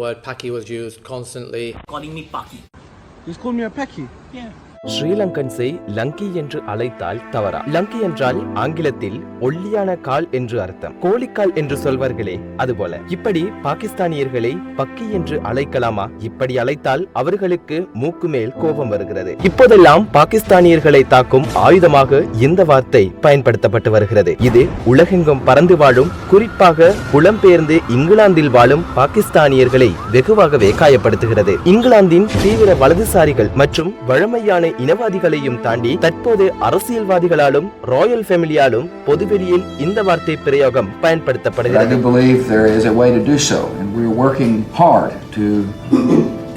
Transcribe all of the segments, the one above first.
word Paki was used constantly. calling me Paki. Just call me a Paki? Yeah. ஸ்ரீலங்கன்ஸை லங்கி என்று அழைத்தால் தவறா? லங்கி என்றால் ஆங்கிலத்தில் ஒல்லியான கால் என்று அர்த்தம். கோழிக்கால் என்று சொல்வார்களே அதுபோல. இப்படி பாகிஸ்தானியர்களை பக்கி என்று அழைக்கலாமா? இப்படி அழைத்தால் அவர்களுக்கு மூக்கு மேல் கோபம் வருகிறது. இப்போதெல்லாம் பாகிஸ்தானியர்களை தாக்கும் ஆயுதமாக இந்த வார்த்தை பயன்படுத்தப்பட்டு வருகிறது. இது உலகெங்கும் பறந்து வாழும் குறிப்பாக புலம்பெயர்ந்து இங்கிலாந்தில் வாழும் பாகிஸ்தானியர்களை வெகுவாகவே காயப்படுத்துகிறது. இங்கிலாந்தின் தீவிர வலதுசாரிகள் மற்றும் வழமையான இனவாதிகளையும் தாண்டி தற்போது அரசியல்வாதிகளாலும் ராயல் ஃபேமிலியாலும் பொதுவெளியில் இந்த வார்த்தை பிரயோகம் பயன்படுத்தப்படுகிறது.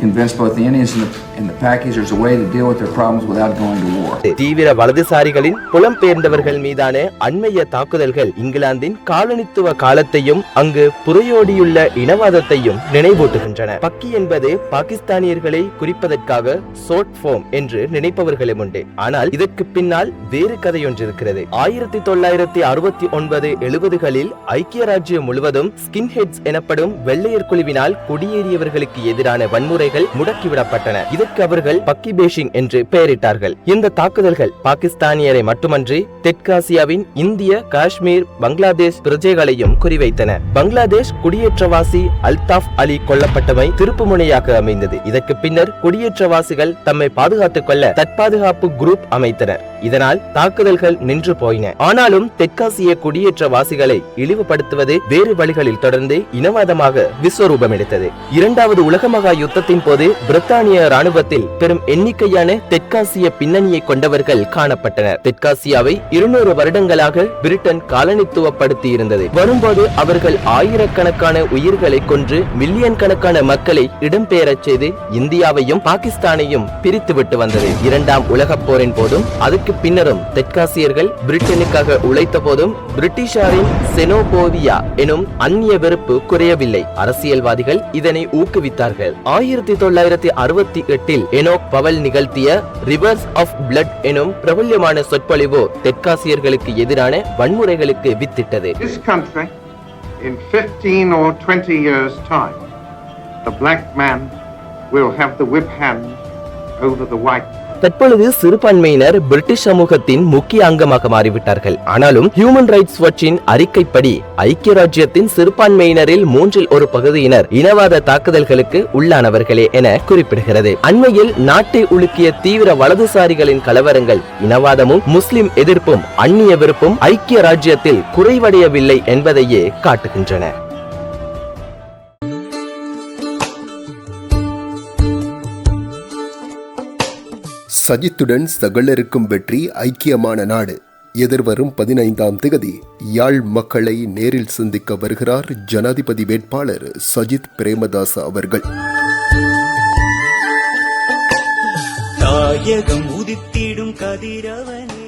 Do convince both the Indians and the, and the Pakis there's a way to deal with their problems without going to war. தீவிர வலதுசாரிகளின் புலம்பெயர்ந்தவர்கள் மீதான அண்மைய தாக்குதல்கள் இங்கிலாந்தின் காலனித்துவ காலத்தையும் அங்கு புறையோடியுள்ள இனவாதத்தையும் நினைவூட்டுகின்றன. பக்கி என்பது பாகிஸ்தானியர்களை குறிப்பதற்காக சோட் ஃபோம் என்று நினைப்பவர்களும் உண்டு. ஆனால் இதற்கு பின்னால் வேறு கதையொன்று இருக்கிறது ஆயிரத்தி தொள்ளாயிரத்தி அறுபத்தி ஒன்பது எழுபதுகளில் ஐக்கிய ராஜ்யம் முழுவதும் ஸ்கின் ஹெட்ஸ் எனப்படும் வெள்ளையர் குழுவினால் குடியேறியவர்களுக்கு எதிரான வன்முறை வன்முறைகள் முடக்கிவிடப்பட்டன. இதற்கு அவர்கள் பக்கி பேஷிங் என்று பெயரிட்டார்கள். இந்த தாக்குதல்கள் பாகிஸ்தானியரை மட்டுமன்றி தெற்காசியாவின் இந்திய காஷ்மீர் பங்களாதேஷ் பிரஜைகளையும் குறிவைத்தன. பங்களாதேஷ் குடியேற்றவாசி அல்தாஃப் அலி கொல்லப்பட்டமை திருப்புமுனையாக அமைந்தது. இதற்கு பின்னர் குடியேற்றவாசிகள் தம்மை பாதுகாத்துக் கொள்ள தற்பாதுகாப்பு குரூப் அமைத்தனர். இதனால் தாக்குதல்கள் நின்று போயின. ஆனாலும் தெற்காசிய குடியேற்றவாசிகளை இழிவுபடுத்துவது வேறு வழிகளில் தொடர்ந்து இனவாதமாக விஸ்வரூபம் எடுத்தது. இரண்டாவது உலக மகா யுத்தத்தின் போது பிரித்தானிய ராணுவத்தில் பெரும் எண்ணிக்கையான தெற்காசிய பின்னணியை கொண்டவர்கள் காணப்பட்டனர். தெற்காசியாவை இருநூறு வருடங்களாக பிரிட்டன் காலனித்துவப்படுத்தி இருந்தது வரும்போது அவர்கள் ஆயிரக்கணக்கான உயிர்களை கொன்று மில்லியன் கணக்கான மக்களை இடம்பெயரச் செய்து இந்தியாவையும் பாகிஸ்தானையும் பிரித்துவிட்டு வந்தது. இரண்டாம் உலகப் போரின் போதும் அதுக்கு பின்னரும் தெற்காசியர்கள் பிரிட்டனுக்காக உழைத்த போதும் பிரிட்டிஷாரின் செனோபோவியா எனும் அந்நிய வெறுப்பு குறையவில்லை. அரசியல்வாதிகள் இதனை ஊக்குவித்தார்கள். ஆயிரத்தி ஆயிரத்தி தொள்ளாயிரத்தி அறுபத்தி எட்டில் எனோக் பவல் நிகழ்த்திய ரிவர்ஸ் ஆஃப் பிளட் எனும் பிரபல்யமான சொற்பொழிவு தெற்காசியர்களுக்கு எதிரான வன்முறைகளுக்கு வித்திட்டது in 15 or 20 years' time, the black man will have the whip hand over the white man. தற்பொழுது சிறுபான்மையினர் பிரிட்டிஷ் சமூகத்தின் முக்கிய அங்கமாக மாறிவிட்டார்கள். ஆனாலும் ஹியூமன் ரைட்ஸ் வாட்சின் அறிக்கைப்படி ஐக்கிய ராஜ்யத்தின் சிறுபான்மையினரில் மூன்றில் ஒரு பகுதியினர் இனவாத தாக்குதல்களுக்கு உள்ளானவர்களே என குறிப்பிடுகிறது. அண்மையில் நாட்டை உலுக்கிய தீவிர வலதுசாரிகளின் கலவரங்கள் இனவாதமும் முஸ்லிம் எதிர்ப்பும் அந்நிய வெறுப்பும் ஐக்கிய ராஜ்யத்தில் குறைவடையவில்லை என்பதையே காட்டுகின்றன. சஜித்துடன் சகலருக்கும் வெற்றி ஐக்கியமான நாடு. எதிர்வரும் பதினைந்தாம் திகதி யாழ் மக்களை நேரில் சந்திக்க வருகிறார் ஜனாதிபதி வேட்பாளர் சஜித் பிரேமதாஸ் அவர்கள். தாயகம் உதித்திடும் கதிரவனே.